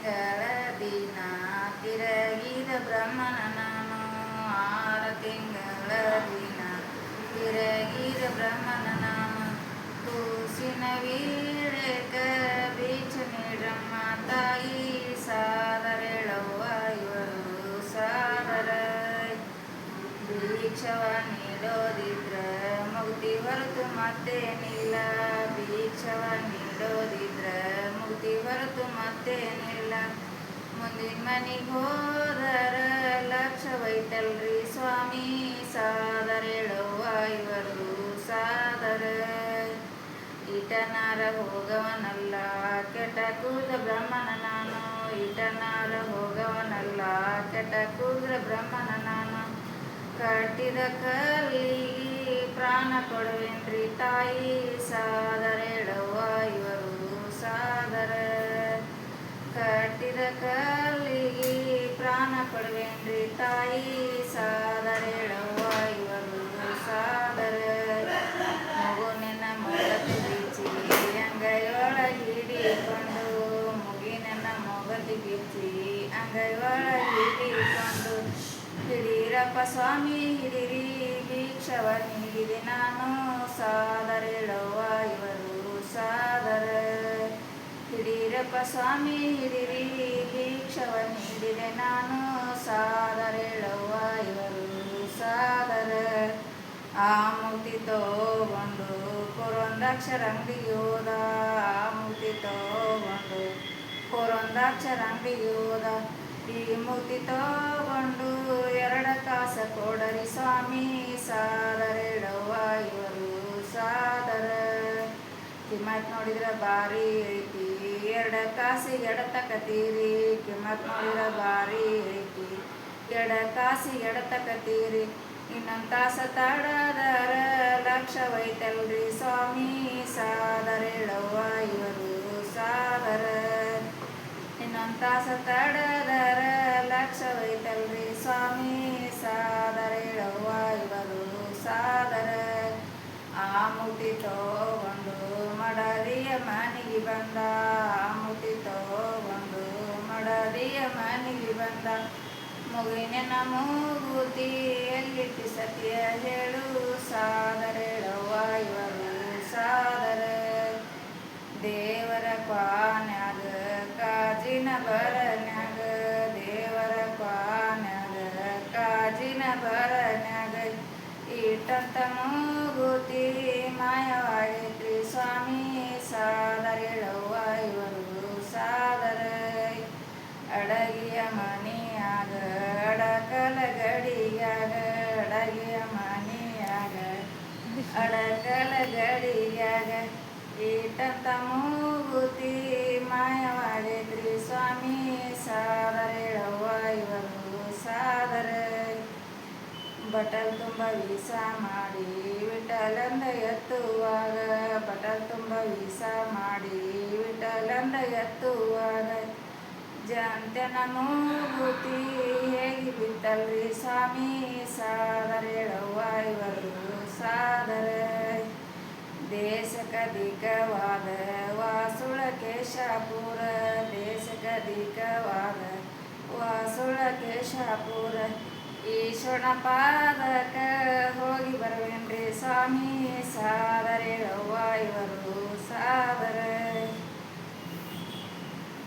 ತಿಂಗಳ ದಿನ ತಿರಗಿದ ಬ್ರಹ್ಮನ ನಾನು ಆರು ತಿಂಗಳ ದಿನ ತಿರಗಿದ ಬ್ರಹ್ಮನ ನಾನು ಕೂಸಿನ ವೀಳಕ ಬೀಚ ನೀಡಮ್ಮ ತಾಯಿ ಸಾದರೆಳವ್ವ ಇವರು ಸಾದರ ಭಿಕ್ಷವ ನೀಡೋದಿದ್ರ ಮುಕ್ತಿ ಹೊರತು ಮತ್ತೇನಿಲ್ಲ ಭಿಕ್ಷವ ನೀಡೋದಿದ್ರ ಮತ್ತೇನಿಲ್ಲ ಮುಂದಿನ ಮನೆಗೆ ಹೋದರ ಲಕ್ಷವೈತಲ್ರಿ ಸ್ವಾಮಿ ಸಾದರೇಳುವ ಇವರು ಸಾದರ. ಇಟನಾರ ಹೋಗವನಲ್ಲ, ಕೆಟ್ಟ ಕೂದ ಬ್ರಹ್ಮನ ನಾನು. ಇಟನಾರ ಹೋಗವನಲ್ಲ, ಕೆಟ್ಟ ಕೂದ್ರ ಬ್ರಹ್ಮನ ನಾನು. ಕಟ್ಟಿದ ಕಲ್ಲಿಗೆ ಪ್ರಾಣ ಕೊಡುವೆನ್ರಿ ತಾಯಿ. ಸಾದರೇಳುವ ಇವರು ಸಾದರ. ಕಟ್ಟಿದ ಕಲ್ಲಿಗೆ ಪ್ರಾಣ ಕೊಡುವೇನ್ರಿ ತಾಯಿ ಸಾದರೇಳವ್ವ ಇವರು. ಸಾದರ ಮಗುನಿನ ಮೊಗತಿ ಬಿಚ್ಚಿ ಅಂಗೈಯೊಳಗೆ ಹಿಡಿಕೊಂಡು ಮುಗಿನ ಮೊಗತಿ ಬಿಚ್ಚಿ ಅಂಗೈಯೊಳಗೆ ಹಿಡಿಕೊಂಡು ಹಿಡೀರಪ್ಪ ಸ್ವಾಮಿ ಹಿಡಿರಿ ಭಿಕ್ಷವ ನೀಡಿದೆ ನಾನು ಸಾದರೇಳವ್ವ ಹಿಡೀರಪ್ಪ ಸ್ವಾಮಿ ಹಿಡಿರಿ ದೀಕ್ಷವ ನೀಡಿದೆ ನಾನು. ಸಾದರೇಳವ್ವ ಇವರು ಸಾದರ. ಆ ಮುಕ್ತಿ ತಗೊಂಡು ಕೊರೊಂದಾಕ್ಷರಂಗಿ ಹೋದ ಆ ಮುಕ್ತಿ ತಗೊಂಡು ಕೊರೊಂದಾಕ್ಷರಂಗಿ ಹೋದ ಈ ಮುಕ್ತಿ ತಗೊಂಡು ಎರಡ ಕಾಸ ಕೊಡರಿ ಸ್ವಾಮಿ. ಸಾದರೇಳವ್ವ ಇವರು ಸಾದರ. ಕಿಮ್ಮತ್ ನೋಡಿದ್ರೆ ಭಾರಿ ಐತಿ. ಎಡ ತಕತೀರಿ ಕಿಮ್ಮತ್ ನೋಡಿದ್ರೆ ಬಾರಿ ಐತಿ. ಎಡ ಕಾಸಿ ಎಡ ತಕತೀರಿ ಇನ್ನೊಂದು ತಾಸ ತಡದರ ಲಕ್ಷವೈತಲ್ರಿ. ಸ್ವಾಮಿ ಸಾದರೇಳವ್ವ ಇವರು ಸಾದರ. ಇನ್ನೊಂದು ತಾಸ ತಡದರ ಲಕ್ಷವೈತಲ್ರಿ. ಸ್ವಾಮಿ ಸಾದರೇಳವ್ವ ಇವರು ಸಾದರ. ಆ ಮುಟ್ಟಿ ಒಂದು ಮಡದಿಯ ಮನೆಗೆ ಬಂದ ಮನೆಗೆ ಬಂದ ಮುಗಿನ ಮೂಗುತಿ ಎಲ್ಲಿಟ್ಟು ಸತ್ಯ ಹೇಳು. ಸಾದರೇಳವ್ವ ಇವರು ಸಾದರ. ದೇವರ ಕ್ವಾನ್ಯಾಗ, ಕಾಜಿನ ಬರನ್ಯಾಗ. ದೇವರ ಕ್ವಾನ್ಯಾಗ, ಕಾಜಿನ ಬರನ್ಯಾಗ. ಇಟ್ಟಂತ ಮೂಗುತಿ ಮಾಯವಾಗೈತ್ರಿ ಸ್ವಾಮಿ ಸಾದರೇಳವ್ವ ಇವರು ಸಾದರ ಅಡಗಿಯ ಮನಿಯಾಗ ಅಡಕಲ ಗಡಿಯಾಗ ಅಡಗಿಯ ಮನಿಯಾಗ ಅಡಕಲ ಗಡಿಯಾಗ ಇಟ್ಟಂತ ಮೂಗುತಿ ಮಾಯವಾಗೈತ್ರಿ ಸ್ವಾಮಿ ಸಾದರೇಳವ್ವ ಇವರು ಸಾದರ ಬಟಲ್ ತುಂಬ ವೀಸ ಮಾಡಿ ವಿಠಲಂದ ಎತ್ತುವಾಗ ಬಟಲ್ ತುಂಬ ವೀಸ ಮಾಡಿ ವಿಠಲಂದ ಎತ್ತುವಾಗ ಮೂಗುತಿ ಹೇಗೆ ಬಿತ್ತಲ್ರಿ ಸ್ವಾಮಿ ಸಾದರೇಳವ್ವ ಇವರು. ಸಾದರ ದೇಶಕ ದಿಕ್ಕವಾದ ವಾಸುಳ ಕೇಶಾಪುರ ದೇಶಕ ದಿಕ್ಕವಾದ ವಾಸುಳ ಕೇಶಾಪುರ ಈಶ್ವರನ ಪಾದಕ ಹೋಗಿ ಬರುವೇನ್ರಿ ಸ್ವಾಮಿ ಸಾದರೆ ಇವರು. ಸಾದರ